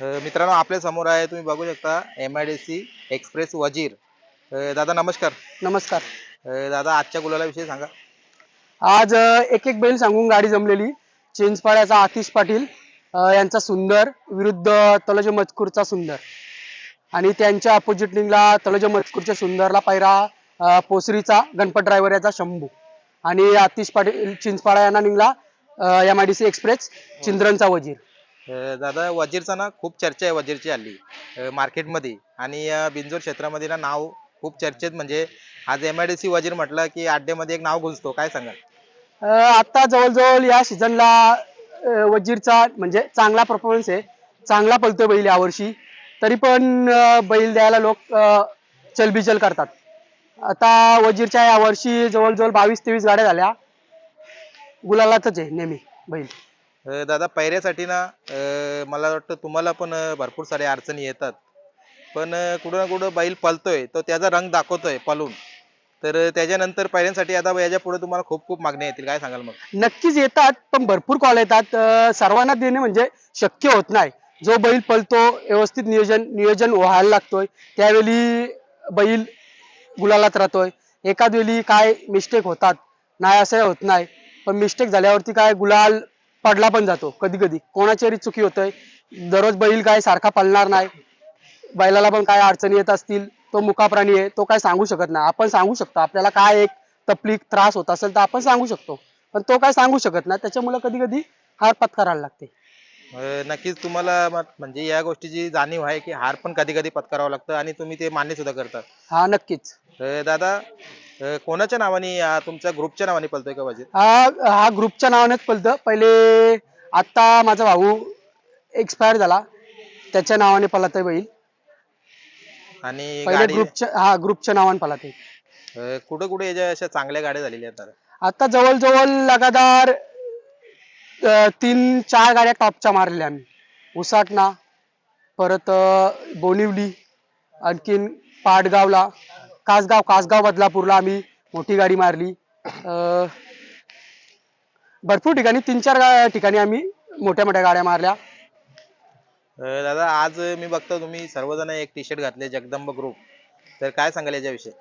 मित्रांनो आपल्यासमोर आहे तुम्ही बघू शकता M I D C express वजीर. अ, दादा नमस्कार. नमस्कार. अ, दादा आजच्या गुलाला सांगा. आज अ, एक एक बैल सांगून गाडी जमलेली. चिंचपाड्याचा आतिश पाटील अ, यांचा सुंदर विरुद्ध तलोजा मजकूरचा सुंदर. आणि त्यांच्या अपोजिट लिंगला तलोजा मजकूरच्या सुंदरला अ, पोसरीचा गणपत ड्रायव्हर याचा शंभू. आणि आतिश पाटील चिंचपाडा यांना निघला M I D C express चिंद्रनचा वजीर. दादा वजीरचा ना खूप चर्चा आहे वजीरची हल्ली. मार्केटमध्ये आणि अ, बिंजोर क्षेत्रामध्ये ना नाव खूप चर्चेत म्हणजे आज एम आय डी सी वजीर म्हटलं की आड्डेमध्ये एक नाव घुसतो. काय सांगाल? आता जवळजवळ या सीझनला वजीरचा म्हणजे चांगला परफॉर्मन्स आहे. चांगला पलतोय बैल यावर्षी तरी पण अ, बैल द्यायला लोक अ, चलबिचल करतात. आता वजीरच्या यावर्षी जवळजवळ बावीस तेवीस गाड्या झाल्या. गुलालातच आहे नेहमी बैल. दादा पैऱ्यासाठी ना मला वाटतं तुम्हाला पण भरपूर साऱ्या अडचणी येतात. पण कुठं ना कुठं बैल पळतोय तो त्याचा रंग दाखवतोय पळून. तर त्याच्यानंतर पैऱ्यांसाठी आता याच्यापुढे तुम्हाला खूप खूप मागण्या येतील. काय सांगाल मग? नक्कीच येतात पण भरपूर कॉल येतात. सर्वांना देणे म्हणजे शक्य होत नाही. जो बैल पळतो व्यवस्थित नियोजन नियोजन व्हायला लागतोय. त्यावेळी बैल गुलालात राहतोय. एखाद वेळी काय मिस्टेक होतात? नाही असं होत नाही. पण मिस्टेक झाल्यावरती काय गुलाल पडला पण जातो कधी कधी कोणाची चुकी होतंय. दररोज बैल काय सारखा पळणार नाही. बैलाला पण काय अडचणी येत असतील तो मुका प्राणी आहे तो काय सांगू शकत नाही. आपण सांगू शकतो. आपल्याला काय एक तकलीफ त्रास होत असेल तर आपण सांगू शकतो. पण तो काय सांगू शकत नाही. त्याच्यामुळे कधी कधी हार पत्करायला लागते. अ, नक्कीच तुम्हाला म- म्हणजे या गोष्टीची जाणीव आहे की हार पण कधी कधी पत्करावं लागतं आणि तुम्ही ते मान्य सुद्धा करता हा नक्कीच. अ, दादा अ, कोणाच्या नावाने तुमच्या ग्रुपच्या नावाने पलतोय का वजीर? हा हा ग्रुपच्या नावानेच पलतं पहिले आत्ता माझा भाऊ एक्सपायर झाला. त्याच्या नावाने पलत आहे बैल. आणि पहिले गाडी ग्रुपच्या हा ग्रुपच्या नावाने पलत आहे अ, कुठं कुठे याच्या अशा चांगल्या गाड्या झालेल्या आहेत दादा? आता जवळजवळ लगातार तीन चार गाड्या टॉपच्या मारलेल्या आम्ही. उसाटणा परत बोनिवली आणखीन पाटगावला कासगाव कासगाव बदलापूरला आम्ही मोठी गाडी मारली. भरपूर ठिकाणी तीन चार ठिकाणी आम्ही मोठ्या मोठ्या गाड्या मारल्या. दादा आज मी बघतो तुम्ही सर्वजण एक टी शर्ट घातले जगदंब ग्रुप तर काय सांगाल याच्याविषयी?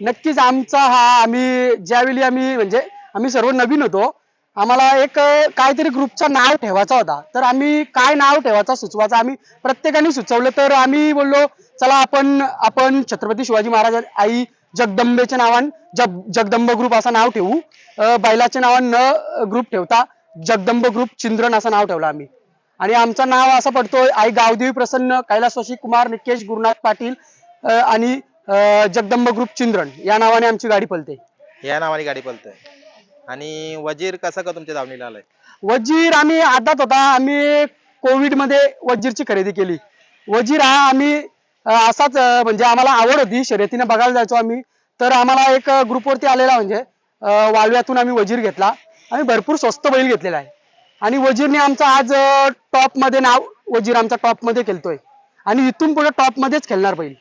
नक्कीच आमचा हा आम्ही ज्यावेळी आम्ही म्हणजे आम्ही सर्व नवीन होतो आम्हाला एक काहीतरी ग्रुपचा नाव ठेवायचा होता. तर आम्ही काय नाव ठेवायचा सुचवायचा? आम्ही प्रत्येकाने सुचवलं तर आम्ही बोललो चला आपण आपण छत्रपती शिवाजी महाराज आई जगदंबेच्या नावान जग जगदंब ग्रुप असं नाव ठेवू. बैलाच्या नावान न ग्रुप ठेवता जगदंब ग्रुप चिंद्रन असं नाव ठेवलं आम्ही. आणि आमचं नाव असं पडतोय आई गावदेवी प्रसन्न कैलासवासी कुमार निकेश गुरुनाथ पाटील आणि जगदंब ग्रुप चिंद्रन या नावाने आमची गाडी पलते. या नावाने गाडी पलते. आणि वजीर कसा का तुमच्या दावणीला आलाय? वजीर आम्ही आदात होता. आम्ही कोविडमध्ये वजीरची खरेदी केली. वजीर हा आम्ही अं, असाच अं, म्हणजे आम्हाला आवड होती. शर्यतीने बघायला जायचो आम्ही. तर आम्हाला एक ग्रुपवरती आलेला म्हणजे अं, वाळव्यातून आम्ही वजीर घेतला. आम्ही भरपूर स्वस्त बैल घेतलेला आहे. आणि वजीरने आमचं आज टॉपमध्ये नाव वजीर आमचा टॉपमध्ये खेळतोय. आणि इथून पुढे टॉप मध्येच खेळणार बैल.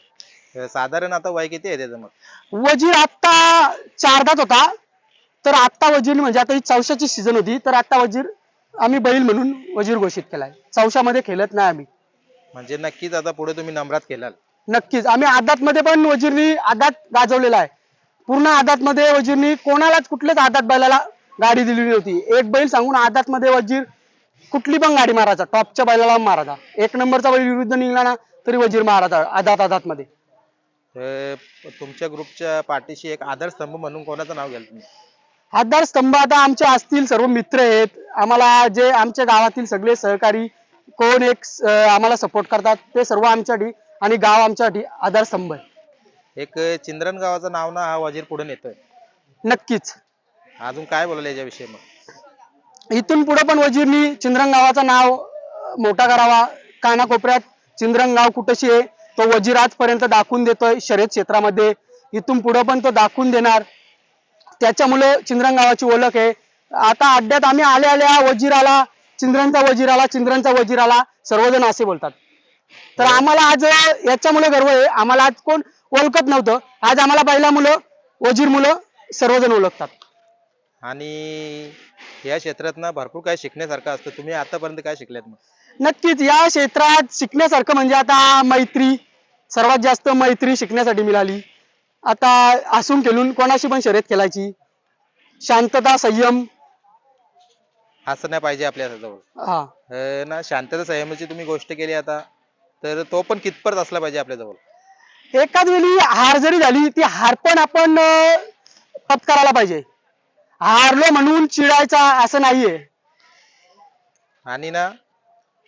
साधारण आता वय किती आहे त्याचं मग? वजीर आत्ता चारदात होता. तर आत्ता वजीर म्हणजे आता ही चौशाची सीझन होती तर आत्ता वजीर आम्ही बैल म्हणून वजीर घोषित केलाय. चौशामध्ये खेळत नाही आम्ही. म्हणजे नक्कीच आता पुढे तुम्ही नम्रात खेळाल नक्कीच. आम्ही आदात मध्ये पण वजीरनी आदात गाजवलेला आहे. पूर्ण आदात मध्ये वजीरनी कोणालाच कुठल्याच आदात बैलाला गाडी दिली नव्हती. एक बैल सांगून आदात मध्ये वजीर कुठली पण गाडी मारायचा. टॉपच्या बैलाला मारायचा. एक नंबरचा बैल विरुद्ध निघला ना तरी वजीर मारायचा आदात आदात मध्ये तुमच्या ग्रुपच्या पाठीशी एक आधारस्तंभ म्हणून कोणाचं नाव घ्याल तुम्ही? आधार स्तंभ आता आमचे असतील सर्व मित्र आहेत. आम्हाला जे आमच्या गावातील सगळे सहकारी कोण एक आम्हाला सपोर्ट करतात ते सर्व आमच्यासाठी आणि गाव आमच्यासाठी आधार स्तंभ आहे. एक चिंद्रन गावाचं नाव ना हा वजीर पुढे नेतोय. नक्कीच. अजून काय बोलायला याच्याविषयी मग? इथून पुढे पण वजीरनी चिंद्रंग गावाचं नाव मोठा करावा. कानाकोपऱ्यात चिंद्रंग गाव कुठशी आहे तो वजीर आजपर्यंत दाखवून देतोय शर्यत क्षेत्रामध्ये. इथून पुढे पण तो दाखवून देणार. त्याच्यामुळे चिंद्रंग गावाची ओळख आहे. आता अड्ड्यात आम्ही आल्या आल्या वजीराला चिंद्रांचा वजीराला चिंद्रांचा वजीराला सर्वजण असे बोलतात. तर आम्हाला आज याच्यामुळे गर्व आहे. आम्हाला आज कोण ओळखत नव्हतं. आज आम्हाला बैला मुलं वजीर मुलं सर्वजण ओळखतात. आणि या क्षेत्रात ना भरपूर काय शिकण्यासारखं असतं. तुम्ही आतापर्यंत काय शिकल्यात मग? नक्कीच या क्षेत्रात शिकण्यासारखं म्हणजे आता मैत्री सर्वात जास्त मैत्री शिकण्यासाठी मिळाली. आता हसून खेळून कोणाशी पण शर्यत खेळायची? शांतता संयम. असं नाही पाहिजे आपल्या जवळ हा. अं, ना शांतता संयमाची तुम्ही गोष्ट केली आता तर तो पण कितपत असला पाहिजे आपल्या जवळ एकाच वेळी हार जरी झाली ती हार पण आपण अं, पत्करायला पाहिजे. हारलो म्हणून चिडायचा असं नाहीये. आणि ना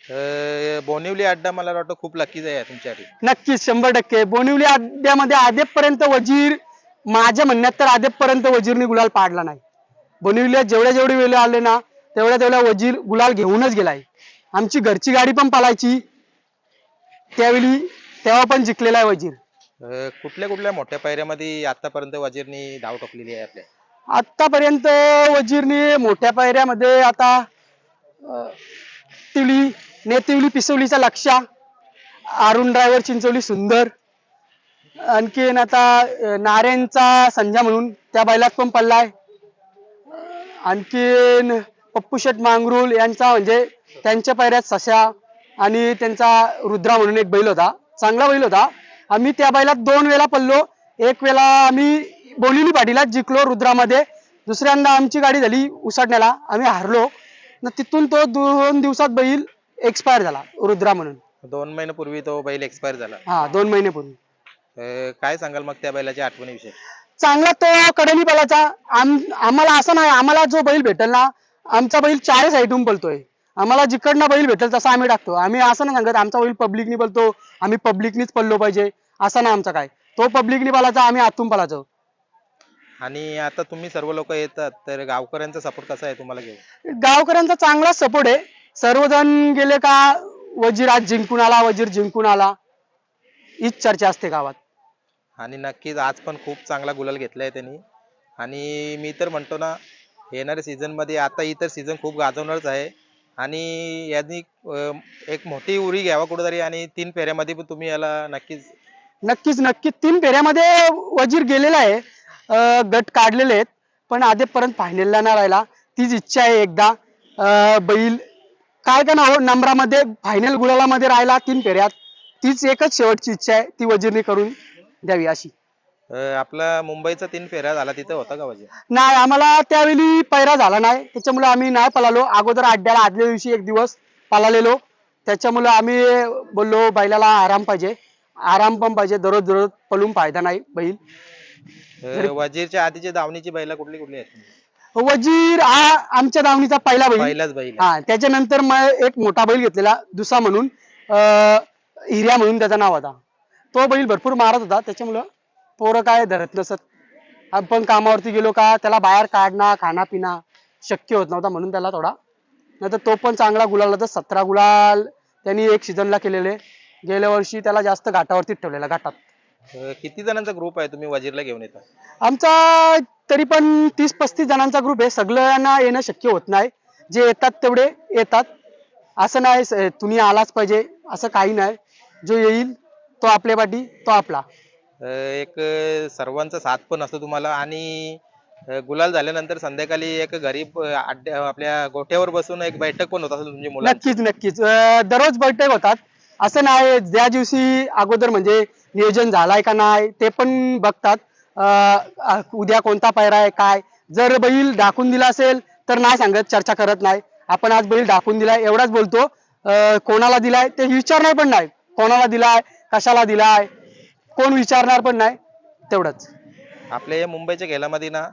अं, बोनिवली अड्डा मला वाटतं खूप लकीच आहे तुमच्यासाठी. नक्कीच शंभर टक्के. बोनिवली अड्ड्यामध्ये आदेपर्यंत वजीर माझ्या म्हणण्यात तर आदेपर्यंत वजीरने गुलाल पाडला नाही. बोनिवलीत जेवढ्या जेवढे वेळ आले ना तेवढ्या तेवढ्या वजीर गुलाल घेऊनच गेलाय. आमची घरची गाडी पण पळायची त्यावेळी तेव्हा पण जिंकलेला आहे वजीर. अं, कुठल्या कुठल्या मोठ्या पायऱ्यामध्ये आतापर्यंत वजीरनी धाव टाकलेली आहे आपल्या? आतापर्यंत वजीरने मोठ्या पायऱ्यामध्ये आता अं, तिवली नेतिवली पिसवलीचा लक्षा अरुण ड्रायव्हर चिंचवली सुंदर आणखीन आता नारायणचा संजा म्हणून त्या बैलात पण पडलाय. आणखीन पप्पू शेट मांगरुल यांचा म्हणजे त्यांच्या पायऱ्यात सश्या आणि त्यांचा रुद्रा म्हणून एक बैल होता. चांगला बैल होता. आम्ही त्या बैलात दोन वेळा पडलो. एक वेळा आम्ही बोलिली पाटीला जिंकलो रुद्रामध्ये. दुसऱ्यांदा आमची गाडी झाली उसडण्याला आम्ही हारलो. न तिथून तो दोन दिवसात बैल एक्सपायर झाला रुद्रा म्हणून. दोन महिन्यापूर्वी तो बैल एक्सपायर झाला. हा दोन महिन्यापूर्वी अं, काय सांगाल मग त्या बैलाच्या आठवणीविषयी? चांगला तो कडेली पलाचा आम आम्हाला असं नाही आम्हाला जो बैल भेटेल ना आमचा बैल चारही साईडून पलतोय आम्हाला जिकडनं बैल भेटेल तसा आम्ही टाकतो. आम्ही असं नाही सांगत आमचा बैल पब्लिकनी पलतो आम्ही पब्लिकनीच पडलो पाहिजे असं नाही आमचा काय. तो पब्लिकनी पलाचा आम्ही आतून पलाचो आणि आता तुम्ही सर्व लोक येतात तर गावकऱ्यांचा सपोर्ट कसा आहे तुम्हाला घेऊन? गावकऱ्यांचा चांगला सपोर्ट आहे. सर्वजण गेले का वजीर आज जिंकून आला वजीर जिंकून आला? हीच चर्चा असते गावात. आणि नक्कीच आज पण खूप चांगला गुलाल घेतलाय त्यांनी. आणि मी तर म्हणतो ना येणाऱ्या सीझनमध्ये आता इतर सीझन खूप गाजवणारच आहे. आणि यांनी अं, एक मोठी उरी घ्यावा कुठेतरी आणि तीन फेऱ्यामध्ये पण तुम्ही याला नक्कीच नक्कीच नक्कीच. तीन फेऱ्यामध्ये वजीर गेलेला आहे. अं, गट काढलेले आहेत. पण आधीपर्यंत फायनलला नाही राहिला. तीच इच्छा आहे एकदा. अं, बैल काय का ना हो नंबरामध्ये फायनल गुलालामध्ये राहिला तीन फेऱ्यात. तीच एकच शेवटची इच्छा आहे ती वजीरने करून द्यावी अशी. अं, आपला मुंबईचा तीन फेऱ्या झाला तिथं होता का वजीर? नाही आम्हाला त्यावेळी पैरा झाला नाही. त्याच्यामुळे आम्ही नाही पळालो. अगोदर अड्ड्याला आदल्या दिवशी एक दिवस पळालेलो. त्याच्यामुळे आम्ही बोललो बैलाला आराम पाहिजे. आराम पण पाहिजे. दररोज दररोज पळून फायदा नाही बैल. अं, वजीरच्या आधीची दावणीची बैला कुठली कुठली आहेत? वजीर हा आमच्या दावणीचा पहिला बैल पहिलाच बैल आहे. हा त्याच्यानंतर मग एक मोठा बैल घेतलेला दुसरा म्हणून अं, हिर्या म्हणून त्याचं नाव होता. तो बैल भरपूर मारत होता. त्याच्यामुळं पोरं काय धरत नसत. आपण कामावरती गेलो का त्याला बाहेर काढणं खाना पिना शक्य होत नव्हता म्हणून त्याला थोडा. नाही तो पण चांगला गुलाल होता. सतरा गुलाल त्यांनी एक सीझनला केलेले. गेल्या वर्षी त्याला जास्त घाटावरती ठेवलेला घाटात. अं, किती जणांचा ग्रुप आहे? तुम्ही वजीरला घेऊन येता. आमचा तरी पण तीस पस्तीस जणांचा ग्रुप आहे. सगळ्यांना येणं शक्य होत नाही. जे येतात तेवढे येतात. असं नाही तुम्ही आलाच पाहिजे. असं काही नाही. जो येईल तो आपल्या पाठी तो आपला. एक सर्वांचा साथ पण असतो तुम्हाला. आणि गुलाल झाल्यानंतर संध्याकाळी एक अड्ड्या आपल्या गोठ्यावर बसून एक बैठक पण होत असेल तुमची नक्कीच नक्कीच. दररोज बैठक होतात. असं नाही ज्या दिवशी अगोदर म्हणजे नियोजन झालाय का नाही ते पण बघतात. उद्या कोणता पायरा आहे काय? जर बैल दाखवून दिला असेल तर नाही सांगत चर्चा करत नाही. आपण आज बैल दाखवून दिलाय एवढाच बोलतो. कोणाला दिलाय ते विचारणार पण नाही. कोणाला दिलाय कशाला दिलाय कोण विचारणार पण नाही तेवढंच. आपल्या या मुंबईच्या खेळामध्ये ना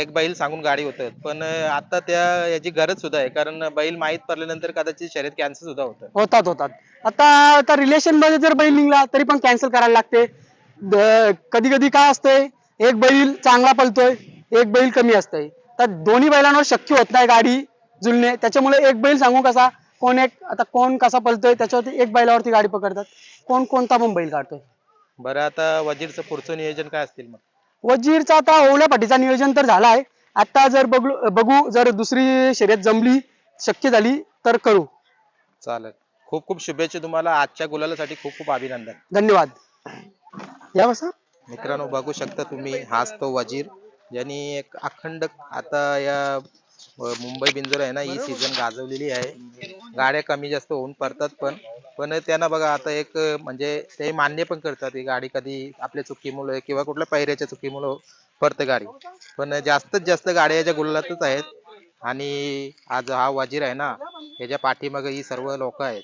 एक बैल सांगून गाडी होत. पण आता त्या याची गरज सुद्धा आहे. कारण बैल माहीत पडल्यानंतर कदाचित शर्यत कॅन्सल सुद्धा होतं. होतात होतात. आता आता रिलेशनमध्ये जर बैल निघला तरी पण कॅन्सल करायला लागते. कधी कधी काय असतंय एक बैल चांगला पळतोय एक बैल कमी असतंय. तर दोन्ही बैलांवर शक्य होत नाही गाडी जुळणे त्याच्यामुळे एक बैल सांगू कसा कोण एक आता कोण कसा पळतोय त्याच्यावरती एक बैलावरती गाडी पकडतात. कोण कोणता पण बैल काढतोय. बरं आता वजीरचं पुढचं नियोजन काय असतील मग? वजीरचा आता ओवल्या पाठीचा नियोजन तर झालाय. आता जर बघू बघू जर दुसरी शर्यत जमली शक्य झाली तर करू. चालेल. खूप खूप शुभेच्छा तुम्हाला. आजच्या गुलालासाठी खूप खूप अभिनंदन. धन्यवाद. या बसा. मित्रांनो बघू शकता तुम्ही हाच तो वजीर. ज्यांनी एक अखंड आता या मुंबई बिंजोर आहे ना ही सीझन गाजवलेली आहे. गाड्या कमी जास्त होऊन पडतात पण पण त्यांना बघा आता एक म्हणजे ते मान्य पण करतात ही गाडी कधी आपल्या चुकीमुळे किंवा कुठल्या पैऱ्याच्या चुकीमुळे पडतं गाडी. पण जास्तीत जास्त गाड्या याच्या गुल्लातच आहेत. आणि आज हा वजीर आहे ना याच्या पाठीमागे ही सर्व लोक आहेत.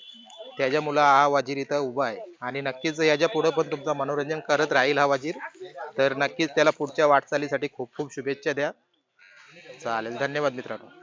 त्याच्या मुलं हा वाजीर इथं उभा आहे. आणि नक्कीच याच्या पुढं पण तुमचं मनोरंजन करत राहील हा वाजीर तर नक्कीच त्याला पुढच्या वाटचालीसाठी खूप खूप शुभेच्छा द्या. चालेल. धन्यवाद मित्रांनो.